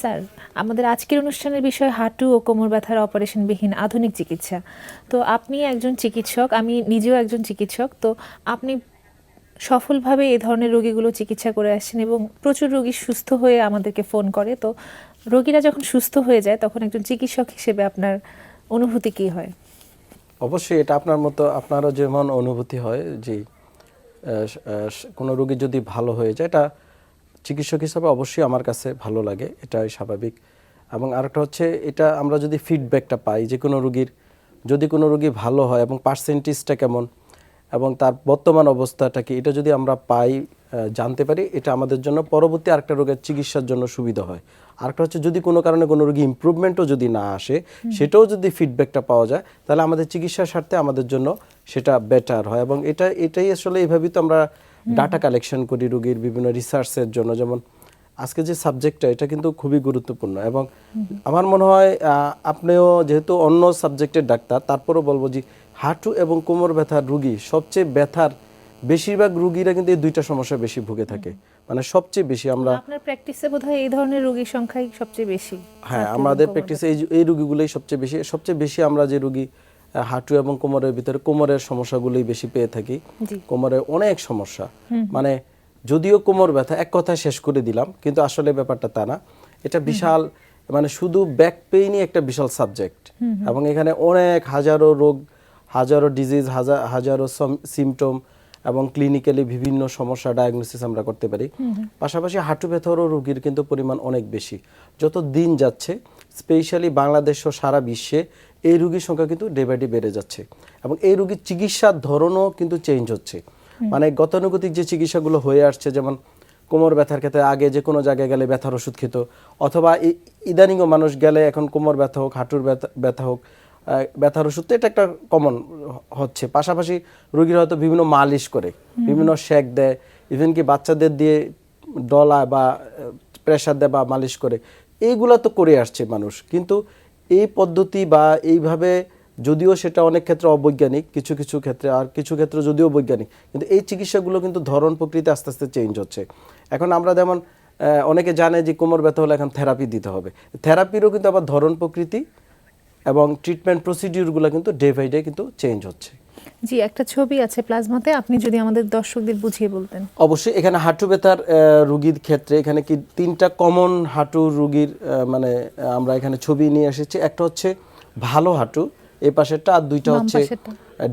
Sir, আমাদের আজকের অনুষ্ঠানের বিষয় হাঁটু ও কোমর ব্যথার অপারেশনবিহীন আধুনিক চিকিৎসা। তো আপনি একজন চিকিৎসক, আমি নিজেও একজন চিকিৎসক, তো আপনি সফলভাবে এ ধরনের রোগীগুলো চিকিৎসা করে আসছেন এবং প্রচুর রোগী সুস্থ হয়ে আমাদেরকে ফোন করে। তো রোগীরা যখন সুস্থ হয়ে যায়, তখন একজন চিকিৎসক হিসেবে আপনার অনুভূতি কী হয়? অবশ্যই এটা আপনার মতো, আপনারও যেমন অনুভূতি হয় যে কোনো রোগী যদি ভালো হয়ে যায়, এটা চিকিৎসক হিসাবে অবশ্যই আমার কাছে ভালো লাগে এটাই স্বাভাবিক। এবং আরেকটা হচ্ছে এটা আমরা যদি ফিডব্যাকটা পাই যে কোনো রুগীর যদি কোনো রুগী ভালো হয় এবং পার্সেন্টেজটা কেমন এবং তার বর্তমান অবস্থাটা কি এটা যদি আমরা পাই জানতে পারি এটা আমাদের জন্য পরবর্তী আরেকটা রোগের চিকিৎসার জন্য সুবিধা হয়। আরেকটা হচ্ছে যদি কোনো কারণে কোনো রোগী ইমপ্রুভমেন্টও যদি না আসে সেটাও যদি ফিডব্যাকটা পাওয়া যায় তাহলে আমাদের চিকিৎসার স্বার্থে আমাদের জন্য সেটা বেটার হয়। এবং এটা এটাই আসলে এইভাবেই তো আমরা ডাটা কালেকশন করি রোগীর বিভিন্ন রিসার্চের জন্য। যেমন আজকে যে সাবজেক্টটা এটা কিন্তু খুবই গুরুত্বপূর্ণ এবং আমার মনে হয় আপনিও যেহেতু অন্য সাবজেক্টের ডাক্তার তারপরেও বলব যে হাঁটু এবং কোমর ব্যথার রুগী সবচেয়ে ব্যথার বেশিরভাগ রুগীরা কিন্তু এই দুইটা সমস্যা বেশি ভুগে থাকে। মানে সবচেয়ে বেশি আমরা আপনার প্র্যাকটিসে বোধহয় এই ধরনের রোগীর সংখ্যাই সবচেয়ে বেশি। হ্যাঁ আমাদের প্র্যাকটিসে এই এই রুগীগুলোই সবচেয়ে বেশি সবচেয়ে বেশি আমরা যে রুগী হাঁটু এবং কোমরের ভিতরে কোমরের সমস্যাগুলোই বেশি পেয়ে থাকি। কোমরে অনেক সমস্যা। মানে যদিও কোমর ব্যথা এক কথা শেষ করে দিলাম কিন্তু আসলে ব্যাপারটা তা না। এটা বিশাল মানে শুধু ব্যাক পেইনই একটা বিশাল সাবজেক্ট এবং এখানে অনেক হাজারো রোগ হাজারো ডিজিজ হাজার হাজারো সিমটম এবং ক্লিনিক্যালি বিভিন্ন সমস্যা ডায়াগনোসিস আমরা করতে পারি। পাশাপাশি হাঁটু ব্যথারও রোগীর কিন্তু পরিমাণ অনেক বেশি। যত দিন যাচ্ছে স্পেশালি বাংলাদেশ ও সারা বিশ্বে এই রোগীর সংখ্যা কিন্তু ডে বাই ডে বেড়ে যাচ্ছে এবং এই রোগীর চিকিৎসার ধরনও কিন্তু চেঞ্জ হচ্ছে। মানে গতানুগতিক যে চিকিৎসাগুলো হয়ে আসছে যেমন কোমর ব্যথার ক্ষেত্রে আগে যে কোনো জায়গায় গেলে ব্যথার ওষুধ খেত অথবা ইদানিংও মানুষ গেলে এখন কোমর ব্যথা হোক হাঁটুর ব্যথা ব্যথা হোক ব্যথার ওষুধ তো এটা একটা কমন হচ্ছে। পাশাপাশি রোগীরা হয়তো বিভিন্ন মালিশ করে বিভিন্ন শেক দেয় ইভেন কি বাচ্চাদের দিয়ে ডলা বা প্রেশার দেয় বা মালিশ করে এইগুলা তো করে আসছে মানুষ। কিন্তু এই পদ্ধতি বা এইভাবে যদিও সেটা অনেক ক্ষেত্রে অবৈজ্ঞানিক, কিছু কিছু ক্ষেত্রে আর কিছু ক্ষেত্রে যদিও বৈজ্ঞানিক, কিন্তু এই চিকিৎসাগুলো কিন্তু ধরন প্রকৃতি আস্তে আস্তে চেঞ্জ হচ্ছে। এখন আমরা যেমন অনেকে জানে যে কোমর ব্যথা হলে এখন থেরাপি দিতে হবে। থেরাপিরও কিন্তু আবার ধরন প্রকৃতি এবং ট্রিটমেন্ট প্রসিডিউরগুলো কিন্তু ডে বাই ডে কিন্তু চেঞ্জ হচ্ছে। জি একটা ছবি আছে প্লাজমাতে আপনি যদি আমাদের দর্শকদের বুঝিয়ে বলতেন। অবশ্যই এখানে হাঁটু ব্যথার রুগীর ক্ষেত্রে এখানে কি তিনটা কমন হাঁটু রুগীর মানে আমরা এখানে ছবি নিয়ে এসেছি। একটা হচ্ছে ভালো হাঁটু এই পাশেরটা আর দুইটা হচ্ছে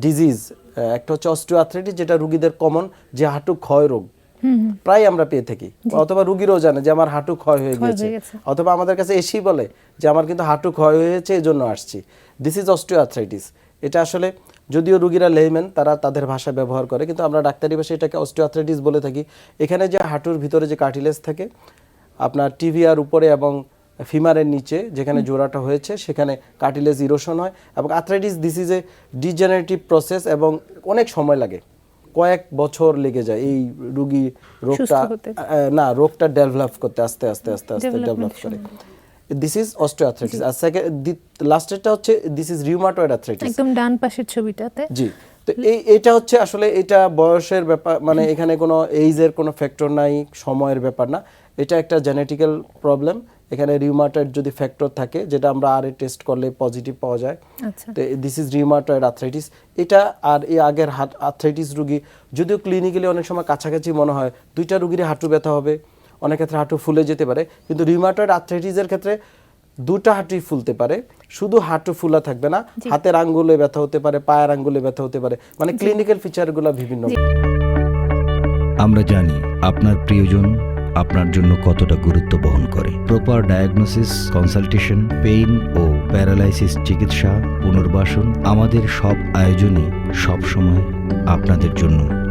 ডিজিজ একটা হচ্ছে অস্টিওআর্থ্রাইটিস যেটা রুগীদের কমন যে হাঁটু ক্ষয় রোগ। প্রায় আমরা পেয়ে থাকি। অথবা রুগীরও জানে যে আমার হাঁটু ক্ষয় হয়ে হয়ে গেছে। অথবা আমাদের কাছে এসেই বলে যে আমার কিন্তু হাঁটু ক্ষয় হয়েছে এই জন্য আসছি। দিস ইজ অস্টিওআর্থ্রাইটিস এটা আসলে যদিও রুগীরা লেহমেন তারা তাদের ভাষা ব্যবহার করে কিন্তু আমরা ডাক্তারি ভাষায় এটাকে অস্টিওআর্থ্রাইটিস বলে থাকি। এখানে যে হাঁটুর ভিতরে যে কার্টিলেজ থাকে আপনার টিভিআর উপরে এবং ফিমারের নিচে যেখানে জোড়াটা হয়েছে সেখানে কার্টিলেজ ইরোশন হয় এবং arthritis this is a degenerative process এবং অনেক সময় লাগে। কয়েক বছর লেগে যায় এই রুগী রোগটা না রোগটা ডেভেলপ করতে আস্তে আস্তে আস্তে আস্তে ডেভেলপ করে। দিস ইজ অস্টিওআর্থ্রাইটিস আর লাস্টেরটা হচ্ছে দিস ইজ রিউমাটয়েড আর্থ্রাইটিস একদম ডান পাশের ছবিটাতে। জি। তো এই এটা হচ্ছে আসলে এটা বয়সের ব্যাপার মানে এখানে কোনো এইজের কোনো ফ্যাক্টর নাই সময়ের ব্যাপার না। এটা একটা জেনেটিক্যাল প্রবলেম এখানে রিউমাটয়েড যদি ফ্যাক্টর থাকে যেটা আমরা আর টেস্ট করলে পজিটিভ পাওয়া যায় আচ্ছা। তো দিস ইজ রিউমাটয়েড আর্থ্রাইটিস এটা আর এই আগের আর্থ্রাইটিস রুগী যদিও ক্লিনিক্যালি অনেক সময় কাছাকাছি মনে হয় দুইটা রুগীর হাঁটু ব্যথা হবে অনেক ক্ষেত্রে হাঁটু ফুলে যেতে পারে কিন্তু রিউমাটয়েড আর্থ্রাইটিসের ক্ষেত্রে দুটা হাঁটুই ফুলতে পারে। শুধু হাঁটু ফুলা থাকবে না হাতের আঙ্গুলে ব্যথা হতে পারে পায়ের আঙ্গুলে ব্যথা হতে পারে মানে ক্লিনিক্যাল ফিচারগুলো বিভিন্ন। আমরা জানি আপনার প্রিয়জন আপনার জন্য কতটা গুরুত্ব বহন করে। প্রপার ডায়াগনোসিস কনসালটেশন পেইন ও প্যারালাইসিস চিকিৎসা পুনর্বাসন আমাদের সব আয়োজনই সব সময় আপনাদের জন্য